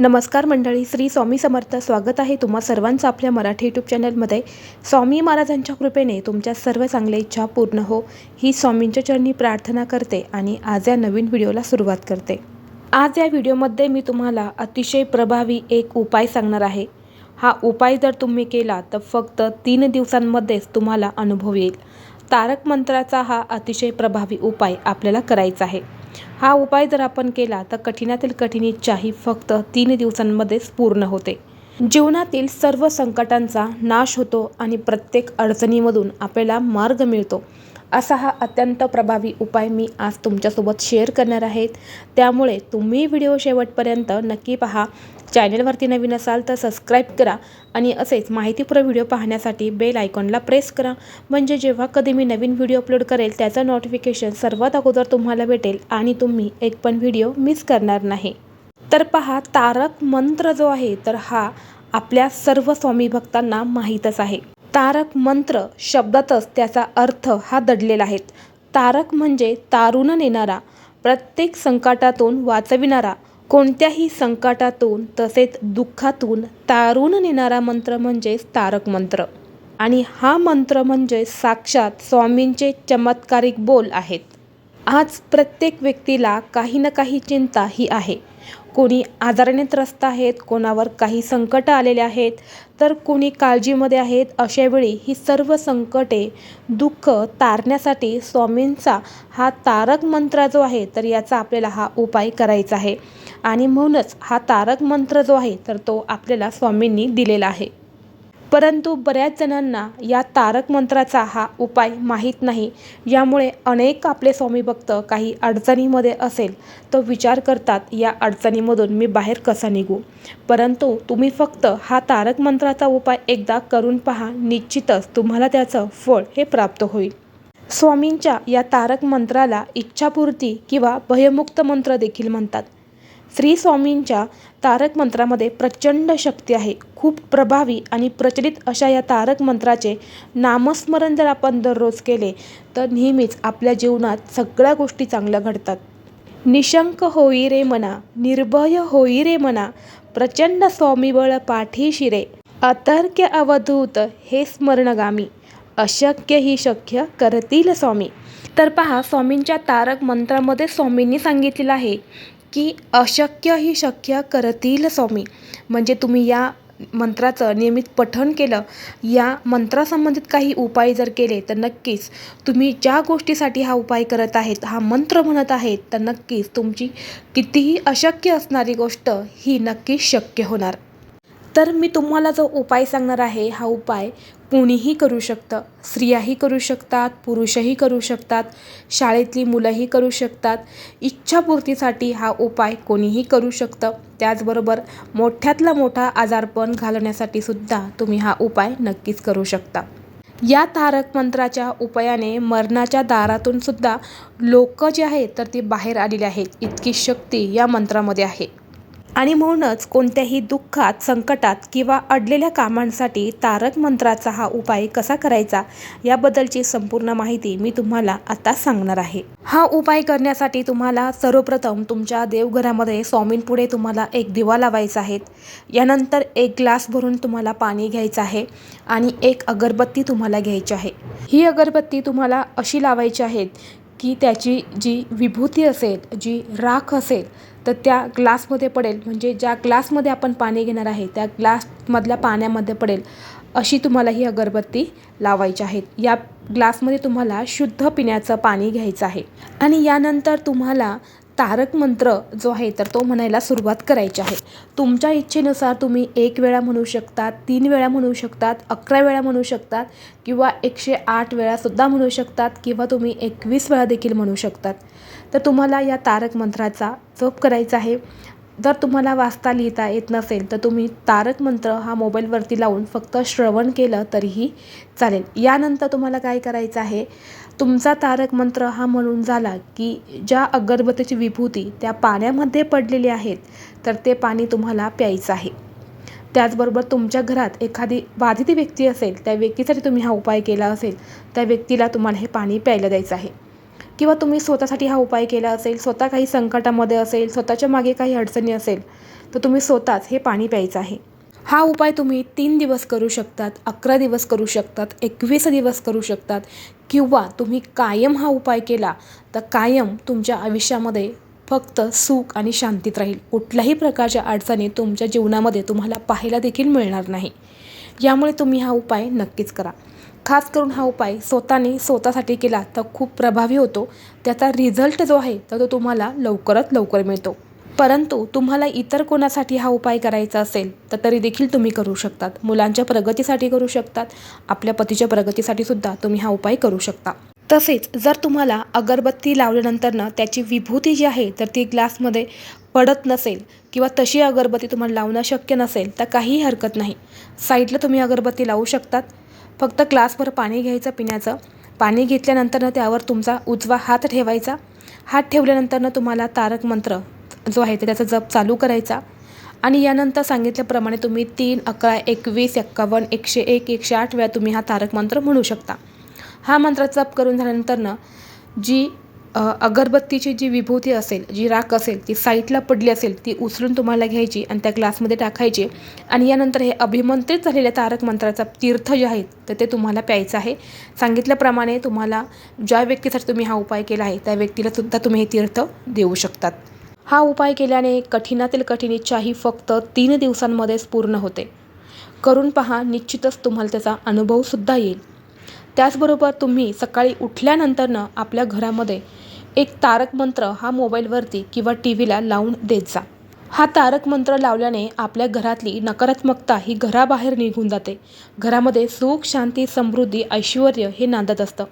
नमस्कार मंडळी श्री स्वामी समर्थ स्वागत आहे तुम्हा सर्वांचं आपल्या मराठी यूट्यूब चॅनलमध्ये स्वामी महाराजांच्या कृपेने तुमच्या सर्व चांगल्या इच्छा पूर्ण हो ही स्वामींच्या चरणी प्रार्थना करते आणि आज या नवीन व्हिडिओला सुरुवात करते. आज या व्हिडिओमध्ये मी तुम्हाला अतिशय प्रभावी एक उपाय सांगणार आहे. हा उपाय जर तुम्ही केला तर फक्त तीन दिवसांमध्येच तुम्हाला अनुभव येईल. तारक मंत्राचा हा अतिशय प्रभावी उपाय आपल्याला करायचा आहे. हा उपाय जर आपण केला तर कठीणातील कठीण इच्छाही फक्त तीन दिवसांमध्येच पूर्ण होते. जीवनातील सर्व संकटांचा नाश होतो आणि प्रत्येक अडचणीमधून आपल्याला मार्ग मिळतो. असा हा अत्यंत प्रभावी उपाय मी आज तुमच्यासोबत शेअर करणार आहेत. त्यामुळे तुम्ही व्हिडिओ शेवटपर्यंत नक्की पहा. चॅनलवरती नवीन असाल तर सबस्क्राईब करा आणि असेच माहितीपूर्ण व्हिडिओ पाहण्यासाठी बेल आयकॉनला प्रेस करा. म्हणजे जेव्हा कधी मी नवीन व्हिडिओ अपलोड करेल त्याचं नोटिफिकेशन सर्वात अगोदर तुम्हाला भेटेल आणि तुम्ही एक पण व्हिडिओ मिस करणार नाही. तर पहा तारक मंत्र जो आहे तर हा आपल्या सर्व स्वामी भक्तांना माहीतच आहे. तारक मंत्र शब्दातच त्याचा अर्थ हा दडलेला आहे. तारक म्हणजे तारून नेणारा प्रत्येक संकटातून वाचविणारा कोणत्याही संकटातून तसेच दुःखातून तारून नेणारा मंत्र म्हणजेच तारक मंत्र. आणि हा मंत्र म्हणजे साक्षात स्वामींचे चमत्कारिक बोल आहेत. आज प्रत्येक व्यक्तीला काही ना काही चिंता ही आहे. कोणी आजाराने त्रस्त आहेत कोणावर काही संकट आलेले आहेत तर कोणी काळजीमध्ये आहेत अशावेळी ही सर्व संकटे दुःख तारण्यासाठी स्वामींचा हा तारक मंत्र जो आहे तर याचा आपल्याला हा उपाय करायचा आहे. आणि म्हणूनच हा तारक मंत्र जो आहे तर तो आपल्याला स्वामींनी दिलेला आहे. परंतु बऱ्याच जणांना या तारक मंत्राचा हा उपाय माहीत नाही. यामुळे अनेक आपले स्वामी भक्त काही अडचणीमध्ये असेल तो विचार करतात या अडचणीमधून मी बाहेर कसा निघू? परंतु तुम्ही फक्त हा तारक मंत्राचा उपाय एकदा करून पहा निश्चितच तुम्हाला त्याचं फळ हे प्राप्त होईल. स्वामींच्या या तारक मंत्राला इच्छापूर्ती किंवा भयमुक्त मंत्र देखील म्हणतात. श्री स्वामींच्या तारक मंत्रामध्ये प्रचंड शक्ती आहे. खूप प्रभावी आणि प्रचलित अशा या तारक मंत्राचे नामस्मरण जर आपण दररोज केले तर नेहमीच आपल्या जीवनात सगळ्या गोष्टी चांगल्या घडतात. निशंक होई रे मना निर्भय होई रे मना प्रचंड स्वामीबळ पाठी शिरे. अतर्क्य अवधूत हे स्मरणगामी अशक्य ही शक्य करतील स्वामी. तर पहा स्वामींच्या तारक मंत्रामध्ये स्वामींनी सांगितलेलं आहे की अशक्य ही शक्य करतील स्वामी. म्हणजे तुम्ही या मंत्राचं नियमित पठण केलं या मंत्रासंबंधित काही उपाय जर केले तर नक्कीच तुम्ही ज्या गोष्टीसाठी हा उपाय करत आहेत हा मंत्र म्हणत आहेत तर नक्कीच तुमची कितीही अशक्य असणारी गोष्ट ही नक्कीच शक्य होणार. तर मी तुम्हाला जो उपाय सांगणार आहे हा उपाय कोणीही करू शकतं. स्त्रियाही करू शकतात पुरुषही करू शकतात शाळेतली मुलंही करू शकतात. इच्छापूर्तीसाठी हा उपाय कोणीही करू शकतं. त्याचबरोबर मोठ्यातला मोठा आजारपण घालवण्यासाठी सुद्धा तुम्ही हा उपाय नक्कीच करू शकता. या तारक मंत्राच्या उपायाने मरणाच्या दारातून सुद्धा लोक जे आहेत तर ती बाहेर आलेली आहेत. इतकी शक्ती या मंत्रामध्ये आहे. आणि म्हणूनच कोणत्याही दुःखात संकटात किंवा अडलेल्या कामांसाठी तारक मंत्राचा हा उपाय कसा करायचा याबद्दलची संपूर्ण माहिती मी तुम्हाला आता सांगणार आहे. हा उपाय करण्यासाठी तुम्हाला सर्वप्रथम तुमच्या देवघरामध्ये स्वामींपुढे तुम्हाला एक दिवा लावायचा आहे. यानंतर एक ग्लास भरून तुम्हाला पाणी घ्यायचं आहे आणि एक अगरबत्ती तुम्हाला घ्यायची आहे. ही अगरबत्ती तुम्हाला अशी लावायची आहेत की त्याची जी विभूती असेल जी राख असेल तर त्या ग्लासमध्ये पडेल. म्हणजे ज्या ग्लासमध्ये आपण पाणी घेणार आहे त्या ग्लासमधल्या पाण्यामध्ये पडेल अशी तुम्हाला ही अगरबत्ती लावायची आहे. या ग्लासमध्ये तुम्हाला शुद्ध पिण्याचं पाणी घ्यायचं आहे. आणि यानंतर तुम्हाला तारक मंत्र जो आहे तर तो म्हणायला सुरुवात करायची आहे. तुमच्या इच्छेनुसार तुम्ही एक वेळा म्हणू शकतात तीन वेळा म्हणू शकतात अकरा वेळा म्हणू शकतात किंवा एकशे आठ वेळासुद्धा म्हणू शकतात किंवा तुम्ही एकवीस वेळा देखील म्हणू शकतात. तर तुम्हाला या तारक मंत्राचा जप करायचा आहे. जर तुम्हाला वाचता लिहिता येत नसेल तर तुम्ही तारक मंत्र हा मोबाईलवरती लावून फक्त श्रवण केलं तरीही चालेल. यानंतर तुम्हाला काय करायचं आहे? तुमचा तारक मंत्र हा म्हणून झाला की ज्या अगरबत्तीची विभूती त्या पाण्यामध्ये पडलेली आहेत तर ते पाणी तुम्हाला प्यायचं आहे. त्याचबरोबर तुमच्या घरात एखादी बाधित व्यक्ती असेल त्या व्यक्तीसाठी तुम्ही हा उपाय केला असेल त्या व्यक्तीला तुम्हाला हे पाणी प्यायला द्यायचं आहे. किंवा तुम्ही स्वतःसाठी हा उपाय केला असेल स्वतः काही संकटामध्ये असेल स्वतःच्या मागे काही अडचणी असेल तर तुम्ही स्वतःच हे पाणी प्यायचं आहे. हा उपाय तुम्ही तीन दिवस करू शकतात अकरा दिवस करू शकतात एकवीस दिवस करू शकतात किंवा तुम्ही कायम हा उपाय केला तर कायम तुमच्या आयुष्यामध्ये फक्त सुख आणि शांतीत राहील. कुठल्याही प्रकारच्या अडचणी तुमच्या जीवनामध्ये तुम्हाला पाहायला देखील मिळणार नाही. यामुळे तुम्ही हा उपाय नक्कीच करा. खास करून हा उपाय स्वतःने स्वतःसाठी केला तर खूप प्रभावी होतो. त्याचा रिझल्ट जो आहे तर तो तुम्हाला लवकरात लवकर मिळतो. परंतु तुम्हाला इतर कोणासाठी हा उपाय करायचा असेल तर तरी देखील तुम्ही करू शकतात. मुलांच्या प्रगतीसाठी करू शकतात. आपल्या पतीच्या प्रगतीसाठी सुद्धा तुम्ही हा उपाय करू शकता. तसेच जर तुम्हाला अगरबत्ती लावल्यानंतरनं त्याची विभूती जी आहे तर ती ग्लासमध्ये पडत नसेल किंवा तशी अगरबत्ती तुम्हाला लावणं शक्य नसेल तर काहीही हरकत नाही. साईडला तुम्ही अगरबत्ती लावू शकतात. फक्त ग्लासभर पाणी घ्यायचं पिण्याचं. पाणी घेतल्यानंतरनं त्यावर तुमचा उजवा हात ठेवायचा. हात ठेवल्यानंतरनं तुम्हाला तारक मंत्र जो आहे ते त्याचा जप चालू करायचा. आणि यानंतर सांगितल्याप्रमाणे तुम्ही तीन अकरा एकवीस एक्कावन्न एकशे एक एकशे आठ वेळा तुम्ही हा तारक मंत्र म्हणू शकता. हा मंत्र जप करून झाल्यानंतरनं जी अगरबत्तीची जी विभूती असेल जी राख असेल ती साईडला पडली असेल ती उचलून तुम्हाला घ्यायची आणि त्या ग्लासमध्ये टाकायची. आणि यानंतर हे अभिमंत्रित झालेल्या तारक मंत्राचा तीर्थ जे आहे तर ते तुम्हाला प्यायचं आहे. सांगितल्याप्रमाणे तुम्हाला ज्या व्यक्तीसाठी तुम्ही हा उपाय केला आहे त्या व्यक्तीला सुद्धा तुम्ही हे तीर्थ देऊ शकतात. हा उपाय केल्याने कठीणातील कठीण इच्छा ही फक्त तीन दिवसांमध्येच पूर्ण होते. करून पहा निश्चितच तुम्हाला त्याचा अनुभवसुद्धा येईल. त्याचबरोबर तुम्ही सकाळी उठल्यानंतरनं आपल्या घरामध्ये एक तारक मंत्र हा मोबाईलवरती किंवा टी व्हीला लावून देत जा. हा तारक मंत्र लावल्याने आपल्या घरातली नकारात्मकता ही घराबाहेर निघून जाते. घरामध्ये सुख शांती समृद्धी ऐश्वर हे नांदत असतं.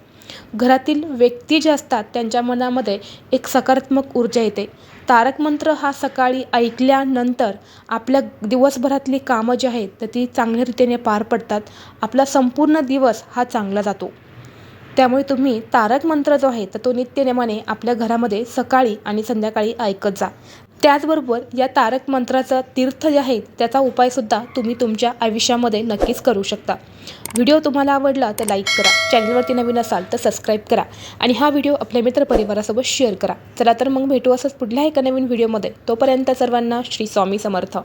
घरातील व्यक्ती जे असतात त्यांच्या मनामध्ये एक सकारात्मक ऊर्जा येते. तारक मंत्र हा सकाळी ऐकल्यानंतर आपल्या दिवसभरातली कामं जी आहेत तर ती चांगल्या रीतीने पार पडतात. आपला संपूर्ण दिवस हा चांगला जातो. त्यामुळे तुम्ही तारक मंत्र जो आहे तर तो नित्यनेमाने आपल्या घरामध्ये सकाळी आणि संध्याकाळी ऐकत जा. त्याचबरोबर या तारक मंत्राचं तीर्थ जे आहे त्याचा उपायसुद्धा तुम्ही तुमच्या आयुष्यामध्ये नक्कीच करू शकता. व्हिडिओ तुम्हाला आवडला तर लाईक करा चॅनलवरती नवीन असाल तर सबस्क्राईब करा आणि हा व्हिडिओ आपल्या मित्रपरिवारासोबत शेअर करा. चला तर मग भेटू असंच पुढल्या एका नवीन व्हिडिओमध्ये. तोपर्यंत सर्वांना श्री स्वामी समर्थ.